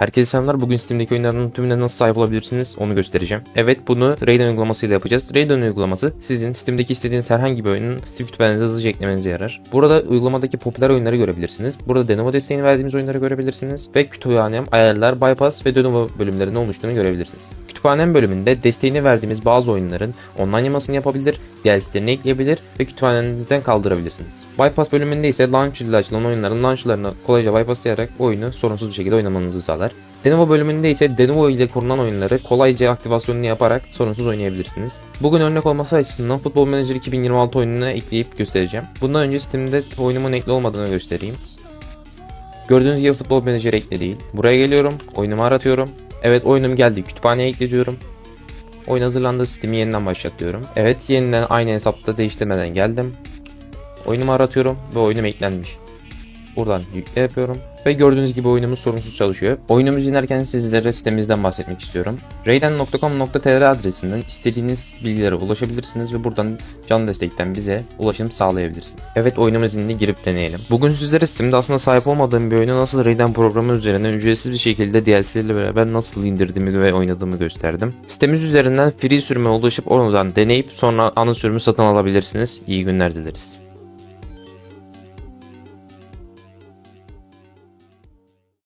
Herkese selamlar. Bugün Steam'deki oyunların tümüne nasıl sahip olabilirsiniz onu göstereceğim. Evet bunu Raiden uygulamasıyla yapacağız. Raiden uygulaması sizin Steam'deki istediğiniz herhangi bir oyunun Steam kütüphanenize hızlıca eklemenize yarar. Burada uygulamadaki popüler oyunları görebilirsiniz. Burada Denuvo desteğini verdiğimiz oyunları görebilirsiniz. Ve kütüphanem, ayarlar, bypass ve Denuvo bölümlerinin oluştuğunu görebilirsiniz. Kütüphanem bölümünde desteğini verdiğimiz bazı oyunların online yamasını yapabilir, DLC'lerini ekleyebilir ve kütüphanenizden kaldırabilirsiniz. Bypass bölümünde ise launcher ile açılan oyunların launcherlarını kolayca bypasslayarak oyunu sorunsuz bir şekilde oynamanızı sağlar. Denuvo bölümünde ise Denuvo ile kurulan oyunları kolayca aktivasyonunu yaparak sorunsuz oynayabilirsiniz. Bugün örnek olması açısından Football Manager 2026 oyununa ekleyip göstereceğim. Bundan önce Steam'de oyunumun ekli olmadığını göstereyim. Gördüğünüz gibi Football Manager ekli değil. Buraya geliyorum, oyunumu aratıyorum. Evet oyunum geldi, kütüphaneye ekle diyorum. Oyun hazırlandı, Steam'i yeniden başlat diyorum. Evet yeniden aynı hesapta değiştirmeden geldim. Oyunumu aratıyorum ve oyunum eklenmiş. Buradan yükle yapıyorum. Ve gördüğünüz gibi oyunumuz sorunsuz çalışıyor. Oyunumuzu inerken sizlere sitemizden bahsetmek istiyorum. Raiden.com.tr adresinden istediğiniz bilgilere ulaşabilirsiniz ve buradan canlı destekten bize ulaşım sağlayabilirsiniz. Evet oyunumuz izinli girip deneyelim. Bugün sizlere Steam'de aslında sahip olmadığım bir oyunu nasıl Raiden programı üzerinden ücretsiz bir şekilde DLC'lerle beraber nasıl indirdiğimi ve oynadığımı gösterdim. Sitemiz üzerinden free sürüme ulaşıp oradan deneyip sonra ana sürümü satın alabilirsiniz. İyi günler dileriz.